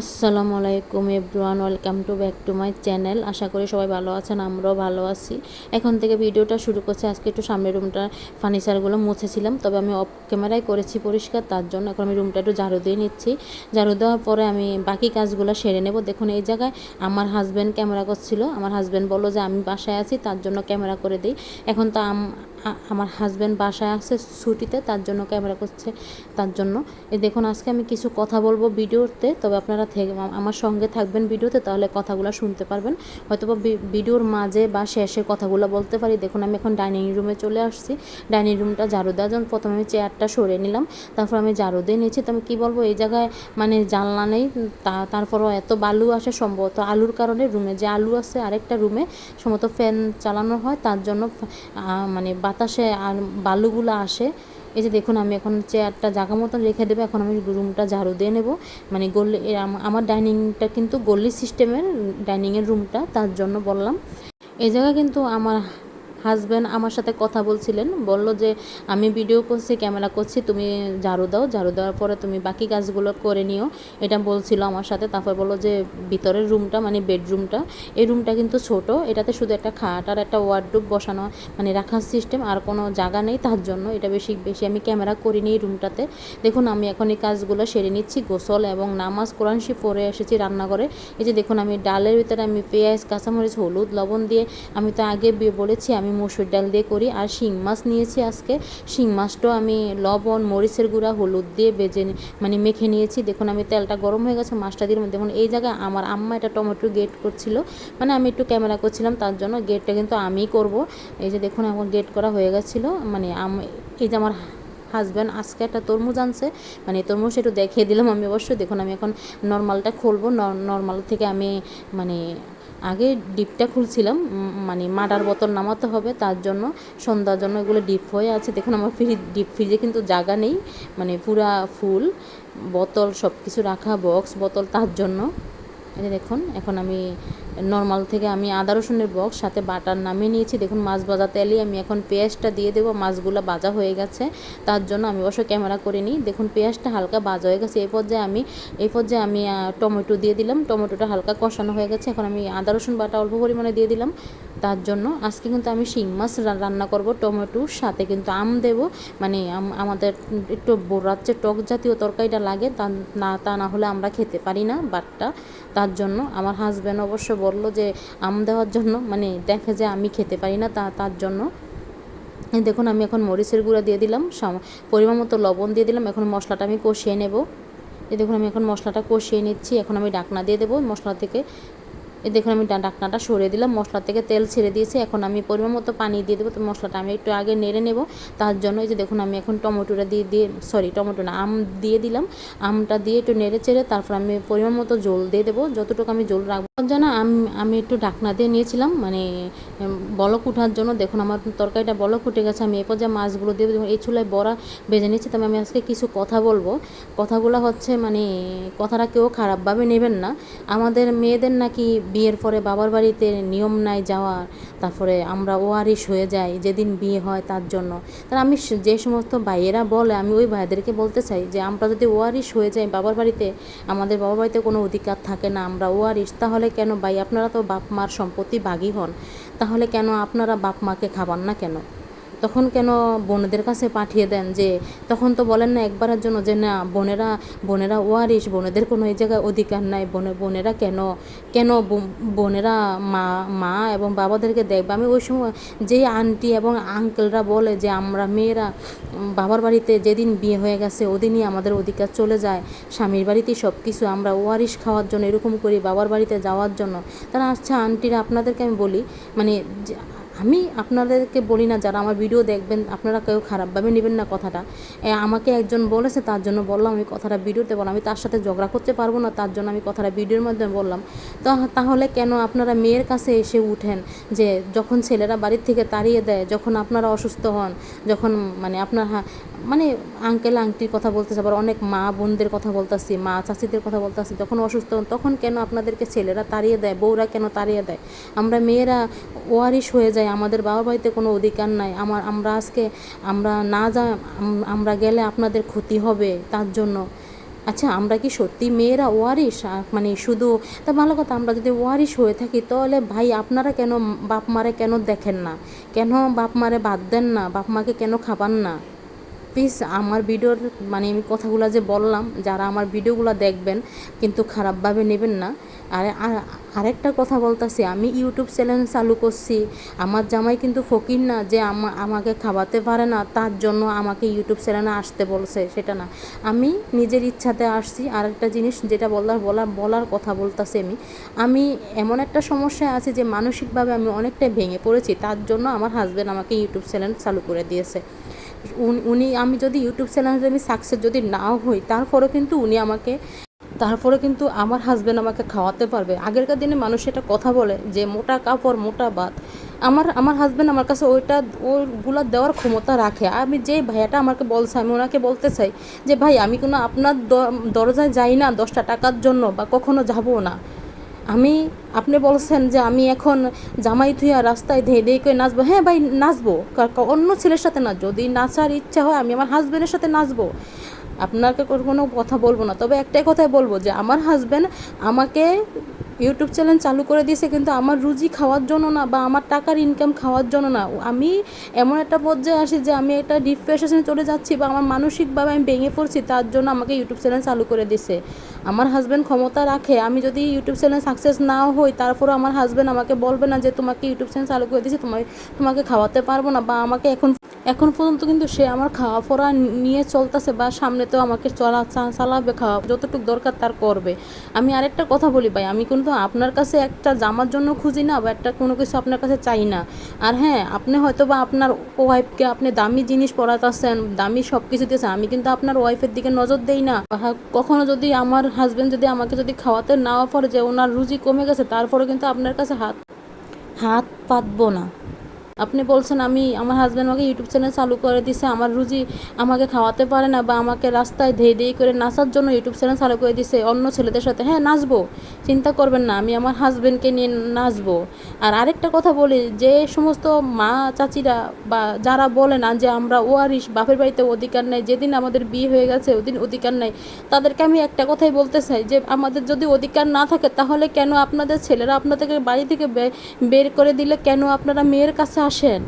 আসসালামু আলাইকুম everyone, welcome to back to my channel. আশা করি সবাই ভালো আছেন, আমরাও ভালো আছি। এখন থেকে ভিডিওটা শুরু করছি। আজকে একটু সামনের রুমটা ফার্নিচারগুলো মুছেছিলাম, তবে আমি অফ ক্যামেরায় করেছি পরিষ্কার, তার জন্য এখন আমি রুমটা একটু ঝাড়ু দিয়ে নিচ্ছি। ঝাড়ু দেওয়ার পরে আমি বাকি কাজগুলো সেরে নেব। দেখুন, এই জায়গায় আমার হাজব্যান্ড ক্যামেরা করছিল। আমার হাজব্যান্ড বলল যে, আমি বাসায় আছি, তার জন্য ক্যামেরা করে দিই। এখন তো আমার হাজব্যান্ড বাসায় আছে ছুটিতে, তার জন্য ক্যামেরা করছে, তার জন্য। এই দেখুন, আজকে আমি কিছু কথা বলব ভিডিওতে, তবে আপনারা থেকে আমার সঙ্গে থাকবেন ভিডিওতে, তাহলে কথাগুলো শুনতে পারবেন। হয়তো বা ভিডিওর মাঝে বা শেষে কথাগুলো বলতে পারি। দেখুন, আমি এখন ডাইনিং রুমে চলে আসছি। ডাইনিং রুমটা ঝাড়ু দেওয়ার জন্য প্রথমে আমি চেয়ারটা সরে নিলাম, তারপর আমি ঝাড়ু দিয়ে নিয়েছি তো আমি কী বলব, এই জায়গায় মানে জানলা নেই তারপরও এত বালু আসে সম্ভবত আলুর কারণে। রুমে যে আলু আছে আরেকটা রুমে, সম্ভবত ফ্যান চালানো হয়, তার জন্য মানে বাতাসে আর বালুগুলো আসে। এই যে দেখুন, আমি এখন চেয়ারটা জায়গা মতন রেখে দেবো। এখন আমি রুমটা ঝাড়ু দিয়ে নেব। মানে গল্লি আমার ডাইনিংটা কিন্তু গল্লি সিস্টেমের ডাইনিংয়ের রুমটা তার জন্য বললাম। এই জায়গায় কিন্তু আমার হাজব্যান্ড আমার সাথে কথা বলছিলেন, বলল যে, আমি ভিডিও করছি ক্যামেরা করছি, তুমি ঝাড়ু দাও, ঝাড়ু দেওয়ার পরে তুমি বাকি কাজগুলো করে নিও। এটা বলছিল আমার সাথে, তারপর বলল যে, ভিতরের রুমটা মানে বেডরুমটা এই রুমটা কিন্তু ছোট, এটাতে শুধু একটা খাট আর একটা ওয়ার্ডরোব বসানো মানে রাখার সিস্টেম আর কোনো জায়গা নেই তার জন্য, এটা বেশি বেশি আমি ক্যামেরা করিনি এই রুমটাতে দেখুন, আমি এখন এই কাজগুলো সেরে নিচ্ছি, গোসল এবং নামাজ, কোরআন শি পরে এসেছি রান্নাঘরে। এই যে দেখুন, আমি ডালের ভিতরে আমি পেঁয়াজ, কাঁচামরিচ, হলুদ, লবণ দিয়ে, আমি তো আগে বলেছি, আমি মসুর ডাল দিয়ে করি আর শিং মাছ নিয়েছি আজকে। শিং মাছটাও আমি লবণ, মরিচের গুঁড়া, হলুদ দিয়ে বেজে মানে মেখে নিয়েছি। দেখুন আমি তেলটা গরম হয়ে গেছে, মাছটা দিয়ে দেখুন, এই জায়গায় আমার আম্মা এটা টমেটো গেট করছিল। মানে আমি একটু ক্যামেরা করছিলাম, তার জন্য গেটটা কিন্তু আমিই করব। এই যে দেখুন আমার গেট করা হয়ে গেছিল। মানে আম- এই যে আমার হাজব্যান্ড আজকে একটা তরমুজ আনছে। মানে তরমুজ একটু দেখিয়ে দিলাম আমি অবশ্যই। দেখুন, আমি এখন নর্মালটা খুলবো। নর্মাল থেকে আমি মানে আগে ডিপটা খুলছিলাম মানে মাটার বোতল নামাতে হবে, তার জন্য, সন্ধ্যার জন্য এগুলো ডিপ হয়ে আছে। দেখুন, আমার ফ্রিজ ডিপ ফ্রিজে কিন্তু জায়গা নেই মানে পুরা ফুল, বোতল সব কিছু রাখা, বক্স, বোতল তার জন্য। এই দেখুন, এখন আমি নর্মাল থেকে আমি আদা রসুনের বক্স সাথে বাটার নামিয়ে নিয়েছি। দেখুন, মাছ ভাজা তেলে আমি এখন পেঁয়াজটা দিয়ে দেবো। মাছগুলো ভাজা হয়ে গেছে। তার জন্য আমি অবশ্য ক্যামেরা করে নিই। দেখুন, পেঁয়াজটা হালকা ভাজা হয়ে গেছে। এই পর্যায়ে আমি, এই পর্যায়ে আমি টমেটো দিয়ে দিলাম। টমেটোটা হালকা কষানো হয়ে গেছে। এখন আমি আদা রসুন বাটা অল্প পরিমাণে দিয়ে দিলাম। তার জন্য আজকে কিন্তু আমি শিং মাছ রান্না করব টমেটোর সাথে কিন্তু আম দেব। মানে আম- আমাদের একটু বোরাচ্ছে টক জাতীয় তরকারিটা লাগে, তা না তা না হলে আমরা খেতে পারি না বাটটা। তার জন্য আমার হাজব্যান্ড অবশ্য বলল যে আম দেওয়ার জন্য মানে দেখে যে আমি খেতে পারি না তা, তার জন্য। দেখুন আমি এখন মরিচের গুঁড়া দিয়ে দিলাম পরিমাণ মতো লবণ দিয়ে দিলাম, এখন মশলাটা আমি কষিয়ে নেব। এই দেখুন আমি এখন মশলাটা কষিয়ে নিচ্ছি, এখন আমি ডাকনা দিয়ে দেবো, মশলা থেকে এই দেখুন, আমি ডাকনাটা সরিয়ে দিলাম, মশলা থেকে তেল ছেড়ে দিয়েছি। এখন আমি পরিমাণ মতো পানি দিয়ে দেবো। তো মশলাটা আমি একটু আগে নেড়ে নেব। তার জন্য এই যে দেখুন, আমি এখন টমেটোটা দিয়ে দিয়ে সরি টমেটো না, আম দিয়ে দিলাম। আমটা দিয়ে একটু নেড়ে চেড়ে তারপর আমি পরিমাণ মতো জল দিয়ে দেবো। যতটুকু আমি জল রাখব যেন আমি আমি একটু ডাকনা দিয়ে নিয়েছিলাম। মানে বলক উঠার জন্য দেখুন, আমার তরকারিটা বলক উঠে গেছে। আমি এরপর যে মাছগুলো দিয়ে দেবো, এই চুলায় বড়া বেজে নিচ্ছি তবে আমি আজকে কিছু কথা বলব। কথাগুলো হচ্ছে মানে কথাটা কেউ খারাপভাবে নেবেন না। আমাদের মেয়েদের নাকি বিয়ের পরে বাবার বাড়িতে নিয়ম নাই যাওয়ার, তারপরে আমরা ওয়ারিশ হয়ে যাই, যেদিন বিয়ে হয় তার জন্য। তার আমি যে সমস্ত ভাইয়েরা বলে, আমি ওই ভাইদেরকে বলতে চাই যে, আমরা যদি ওয়ারিশ হয়ে যাই বাবার বাড়িতে, আমাদের বাবার বাড়িতে কোনো অধিকার থাকে না, আমরা ওয়ারিশ, তাহলে কেন ভাই? আপনারা তো বাপ মার সম্পত্তি বাগি হন। তাহলে কেন আপনারা বাপ মাকে খাবার না কেন? তখন কেন বোনদের কাছে পাঠিয়ে দেন যে, তখন তো বলেন না একবারের জন্য যে, না, বোনেরা বোনেরা ওয়ারিশ, বোনেদের কোনো এই জায়গায় অধিকার নাই, বোনে, বোনেরা কেন কেন বোনেরা মা মা এবং বাবাদেরকে দেখবে? আমি ওই সময় যেই আন্টি এবং আঙ্কেলরা বলে যে, আমরা মেয়েরা বাবার বাড়িতে যেদিন বিয়ে হয়ে গেছে, ওদিনই আমাদের অধিকার চলে যায়। স্বামীর বাড়িতেই সব কিছু আমরা ওয়ারিশ খাওয়ার জন্য এরকম করি বাবার বাড়িতে যাওয়ার জন্য। তারা আচ্ছা আন্টিরা, আপনাদেরকে আমি বলি মানে আমি আপনাদেরকে বলি না, যারা আমার ভিডিও দেখবেন, আপনারা কেউ খারাপভাবে নেবেন না কথাটা। আমাকে একজন বলেছে, তার জন্য বললাম, আমি কথাটা ভিডিওতে বললাম, আমি তার সাথে ঝগড়া করতে পারব না, তার জন্য আমি কথাটা ভিডিওর মাধ্যমে বললাম। তো, তাহলে কেন আপনারা মেয়ের কাছে এসে উঠেন যে, যখন ছেলেরা বাড়ির থেকে তাড়িয়ে দেয়, যখন আপনারা অসুস্থ হন, যখন মানে আপনার মানে আঙ্কেল আংটির কথা বলতেছে, আবার অনেক মা বোনদের কথা বলতেছি, মা চাষিদের কথা বলতেছি, যখন অসুস্থ হন, তখন কেন আপনাদেরকে ছেলেরা তাড়িয়ে দেয়, বউরা কেন তাড়িয়ে দেয়? আমরা মেয়েরা ওয়ারিশ হয়ে যায় আমাদের বাবা বাড়িতে কোনো অধিকার নাই, আমার, আমরা আজকে, আমরা না যা আমরা গেলে আপনাদের ক্ষতি হবে তার জন্য। আচ্ছা আমরা কি সত্যি মেয়েরা ওয়ারিশ? মানে শুধু, তা ভালো কথা, আমরা যদি ওয়ারিশ হয়ে থাকি, তাহলে ভাই আপনারা কেন বাপ মারে কেন দেখেন না? কেন বাপ মারে বাদ দেন না? বাপ মাকে কেন খাবান না? প্লিজ আমার ভিডিওর মানে আমি কথাগুলো যে বললাম, যারা আমার ভিডিওগুলো দেখবেন, কিন্তু খারাপভাবে নেবেন না। আর, আর- আরেকটা কথা বলতেছি, আমি ইউটিউব চ্যানেল চালু করছি। আমার জামাই কিন্তু ফকির না যে আমা, আমাকে খাওয়াতে পারে না, তার জন্য আমাকে ইউটিউব চ্যানেলে আসতে বলছে, সেটা না। আমি নিজের ইচ্ছাতে আসছি। আর একটা জিনিস যেটা বলার বলার বলার কথা বলতেছি আমি আমি এমন একটা সমস্যায় আছি যে মানসিকভাবে আমি অনেকটাই ভেঙে পড়েছি, তার জন্য আমার হাজব্যান্ড আমাকে ইউটিউব চ্যানেল চালু করে দিয়েছে। উনি- আমি যদি ইউটিউব চ্যানেলে আমি সাকসেস যদি নাও হই, তারপরেও কিন্তু উনি আমাকে তারপরে কিন্তু আমার হাজব্যান্ড আমাকে খাওয়াতে পারবে। আগেরকার দিনে মানুষ এটা কথা বলে যে, মোটা কাপড়, মোটা ভাত আমার আমার হাজব্যান্ড আমার কাছে ওইটা, ওইগুলো দেওয়ার ক্ষমতা রাখে। আমি যে ভাইয়াটা আমাকে বলছে, আমি ওনাকে বলতে চাই যে, ভাই, আমি কোনো আপনার দরজায় যাই না দশটা টাকার জন্য বা কখনো যাব না। আমি, আপনি বলছেন যে আমি এখন জামাই থুইয়া রাস্তায় ধেয়ে ধেয়ে করে নাচবো। হ্যাঁ ভাই, নাচবো। অন্য ছেলের সাথে নাচ যদি নাচার ইচ্ছা হয় আমি আমার হাজব্যান্ডের সাথে নাচবো। আপনাকে কোনো কথা বলব না। তবে একটাই কথাই বলব যে আমার হাজব্যান্ড আমাকে ইউটিউব চ্যানেল চালু করে দিয়েছে, কিন্তু আমার রুজি খাওয়ার জন্য না বা আমার টাকার ইনকাম খাওয়ার জন্য না। আমি এমন একটা পর্যায়ে আসি যে আমি একটা ডিপ্রেশনে চলে যাচ্ছি বা আমার মানসিকভাবে আমি ভেঙে পড়ছি, তার জন্য আমাকে ইউটিউব চ্যানেল চালু করে দিছে আমার হাজব্যান্ড ক্ষমতা রাখে, আমি যদি ইউটিউব চ্যানেল সাকসেস নাও হই তারপরে আমার হাজব্যান্ড আমাকে বলবে না যে তোমাকে ইউটিউব চ্যানেল চালু করে দিয়েছি, তোমায়, তোমাকে খাওয়াতে পারব না বা আমাকে এখন এখন পর্যন্ত কিন্তু সে আমার খাওয়া পড়া নিয়ে চলতেছে বা সামনে তো আমাকে চলা চালাবে, খাওয়া যতটুকু দরকার তার করবে। আমি আরেকটা কথা বলি ভাই, আমি কিন্তু আপনার কাছে একটা জামার জন্য খুঁজি না বা একটা কোনো কিছু আপনার কাছে চাই না। আর হ্যাঁ আপনি হয়তো বা আপনার ওয়াইফকে আপনি দামি জিনিস পরাতেছেন, দামি সব কিছু দিয়েছেন, আমি কিন্তু আপনার ওয়াইফের দিকে নজর দেই না। কখনো যদি আমার হাজব্যান্ড যদি আমাকে যদি খাওয়াতে নাও পড়ে যে ওনার রুজি কমে গেছে তারপরে কিন্তু আপনার কাছে হাত হাত পাতবো না। আপনি বলছেন আমি, আমার হাজব্যান্ড আমাকে ইউটিউব চ্যানেল চালু করে দিছে, আমার রুজি আমাকে খাওয়াতে পারে না বা আমাকে রাস্তায় ধেয়ে ধেয়ে করে নাচার জন্য ইউটিউব চ্যানেল চালু করে দিছে, অন্য ছেলেদের সাথে। হ্যাঁ নাচবো, চিন্তা করবেন না, আমি আমার হাজব্যান্ডকে নিয়ে নাচবো। আর আরেকটা কথা বলি, যে সমস্ত মা চাচিরা বা যারা বলে না যে আমরা ওয়ারিশ, বাপের বাড়িতে অধিকার নেই, যেদিন আমাদের বিয়ে হয়ে গেছে, ওদিন অধিকার নেই, তাদেরকে আমি একটা কথাই বলতে চাই যে আমাদের যদি অধিকার না থাকে, তাহলে কেন আপনাদের ছেলেরা আপনাদেরকে বাড়ি থেকে বের করে দিলে কেন আপনারা মেয়ের কাছে আসেন।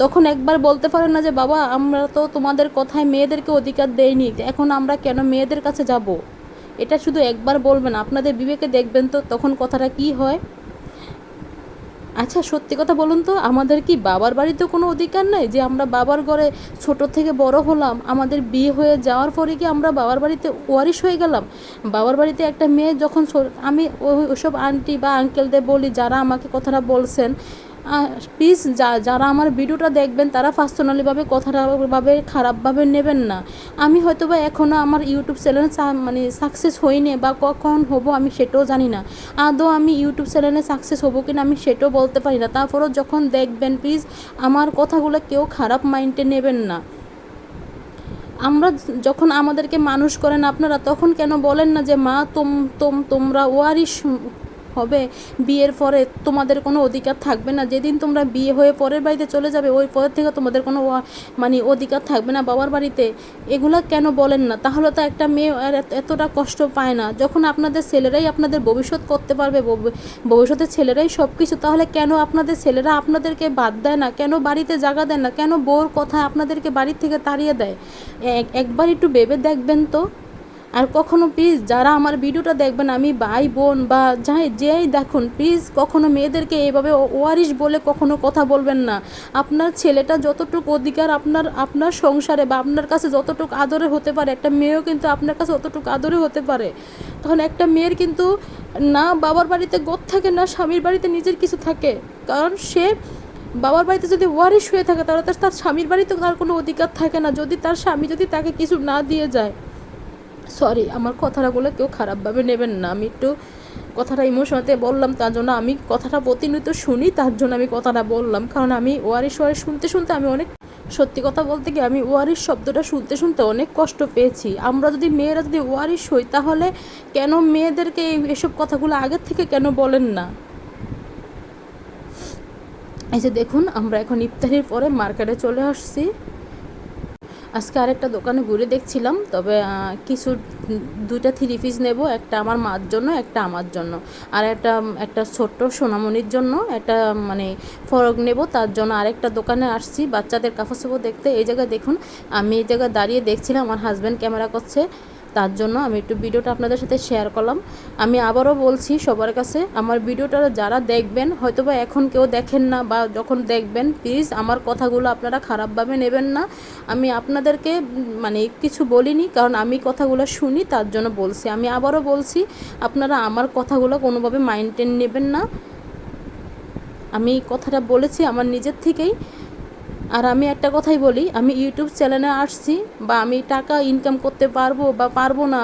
তখন একবার বলতে পারেন না যে, বাবা, আমরা তো তোমাদের কথায় মেয়েদেরকে অধিকার দেইনি, এখন আমরা কেন মেয়েদের কাছে যাব? এটা শুধু একবার বলবেন, আপনাদের বিবেকে দেখবেন তো তখন কথাটা কি হয়। আচ্ছা সত্যি কথা বলুন তো, আমাদের কি বাবার বাড়িতে কোনো অধিকার নেই? যে আমরা বাবার ঘরে ছোট থেকে বড় হলাম, আমাদের বিয়ে হয়ে যাওয়ার পরে কি আমরা বাবার বাড়িতে ওয়ারিশ হয়ে গেলাম? বাবার বাড়িতে একটা মেয়ে যখন আমি ওসব আন্টি বা আঙ্কেলদের বলি, যারা আমাকে কথাটা বলছেন প্লিজ যারা আমার ভিডিওটা দেখবেন, তারা পার্সোনালিভাবে কথাটাভাবে, খারাপভাবে নেবেন না। আমি হয়তো বা এখনও আমার ইউটিউব চ্যানেল মানে সাকসেস হইনি বা কখন হব আমি সেটাও জানি না। আদৌ আমি ইউটিউব চ্যানেলে সাকসেস হব কিনা আমি সেটাও বলতে পারি না। তারপরেও যখন দেখবেন প্লিজ আমার কথাগুলো কেউ খারাপ মাইন্ডে নেবেন না। আমরা যখন আমাদেরকে মানুষ করেন আপনারা, তখন কেন বলেন না যে, মা, তোম তোম, তোমরা ওয়ারিশ হবে, বিয়ের পরে তোমাদের কোনো অধিকার থাকবে না। যেদিন তোমরা বিয়ে হয়ে পরের বাড়িতে চলে যাবে, ওই পর থেকে তোমাদের কোনো মানে অধিকার থাকবে না বাবার বাড়িতে। এগুলা কেন বলেন না? তাহলে তো একটা মেয়ে এতটা কষ্ট পায় না। যখন আপনাদের ছেলেরাই আপনাদের ভবিষ্যৎ করতে পারবে, ভব- ভবিষ্যতে ছেলেরাই সব কিছু তাহলে কেন আপনাদের ছেলেরা আপনাদেরকে বাদ দেয় না? কেন বাড়িতে জায়গা দেয় না? কেন বউর কথা আপনাদেরকে বাড়ির থেকে তাড়িয়ে দেয়? এক- একবার একটু ভেবে দেখবেন তো। আর কখনো প্লিজ যারা আমার ভিডিওটা দেখবেন, আমি ভাই, বোন বা যাই, যেই দেখুন প্লিজ কখনো মেয়েদেরকে এইভাবে ও- ওয়ারিশ বলে কখনো কথা বলবেন না। আপনার ছেলেটা যতটুকু অধিকার আপনার আপনার সংসারে বা আপনার কাছে যতটুকু আদরে হতে পারে, একটা মেয়েও কিন্তু আপনার কাছে অতটুকু আদরে হতে পারে। তখন একটা মেয়ের কিন্তু না বাবার বাড়িতে গোদ থাকে, না স্বামীর বাড়িতে নিজের কিছু থাকে। কারণ সে বাবার বাড়িতে যদি ওয়ারিশ হয়ে থাকে, তাহলে তার স্বামীর বাড়িতে তার কোনো অধিকার থাকে না। যদি তার স্বামী যদি তাকে কিছু না দিয়ে যায় সরি আমার কথাটা বলে কেউ খারাপভাবে নেবেন না। আমি একটু কথাটা ইমোশনতে বললাম, তার জন্য আমি কথাটা প্রতিনিয়ত শুনি, তার জন্য আমি কথাটা বললাম। কারণ আমি ওয়ারিশ ওয়ারিশ শুনতে শুনতে আমি অনেক, সত্যি কথা বলতে গিয়ে আমি ওয়ারিশ শব্দটা শুনতে শুনতে অনেক কষ্ট পেয়েছি। আমরা যদি মেয়েরা যদি ওয়ারিশ হই, তাহলে কেন মেয়েদেরকে এসব কথাগুলো আগের থেকে কেন বলেন না? এই যে দেখুন, আমরা এখন ইফতারির পরে মার্কেটে চলে আসছি। আজকে আরেকটা দোকানে ঘুরে দেখছিলাম, তবে কিছু দুইটা থ্রি পিস নেব, একটা আমার মার জন্য, একটা আমার জন্য। আর একটা একটা ছোট্ট সোনামণির জন্য, একটা মানে ফরক নেব, তার জন্য আরেকটা দোকানে আসছি। বাচ্চাদের কাপড় দেখতে, এই জায়গায় দেখুন, আমি এই জায়গায় দাঁড়িয়ে দেখছিলাম, আমার হাজব্যান্ড ক্যামেরা করছে। তার জন্য আমি একটু ভিডিওটা আপনাদের সাথে শেয়ার করলাম। আমি আবারও বলছি সবার কাছে, আমার ভিডিওটা যারা দেখবেন, হয়তোবা এখন কেউ দেখেন না বা যখন দেখবেন প্লিজ আমার কথাগুলো আপনারা খারাপভাবে নেবেন না। আমি আপনাদেরকে মানে কিছু বলিনি, কারণ আমি কথাগুলো শুনি, তার জন্য বলছি। আমি আবারও বলছি, আপনারা আমার কথাগুলো কোনোভাবে মাইন্ডেন নেবেন না। আমি কথাটা বলেছি আমার নিজের থেকেই। আর আমি একটা কথাই বলি, আমি ইউটিউব চ্যানেলে আসছি বা আমি টাকা ইনকাম করতে পারব বা পারব না,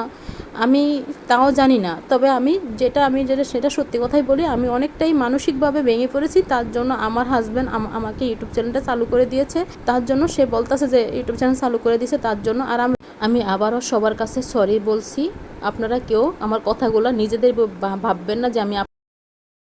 আমি তাও জানি না। তবে আমি যেটা আমি যেটা, সেটা সত্যি কথাই বলি, আমি অনেকটাই মানসিকভাবে ভেঙে পড়েছি, তার জন্য আমার হাজব্যান্ড আমাকে ইউটিউব চ্যানেলটা চালু করে দিয়েছে। তার জন্য সে বলতেছে যে, ইউটিউব চ্যানেল চালু করে দিয়েছে, তার জন্য আর আমি আমি আবারও সবার কাছে সরি বলছি, আপনারা কেউ আমার কথাগুলো নিজেদের ভাববেন না যে আমি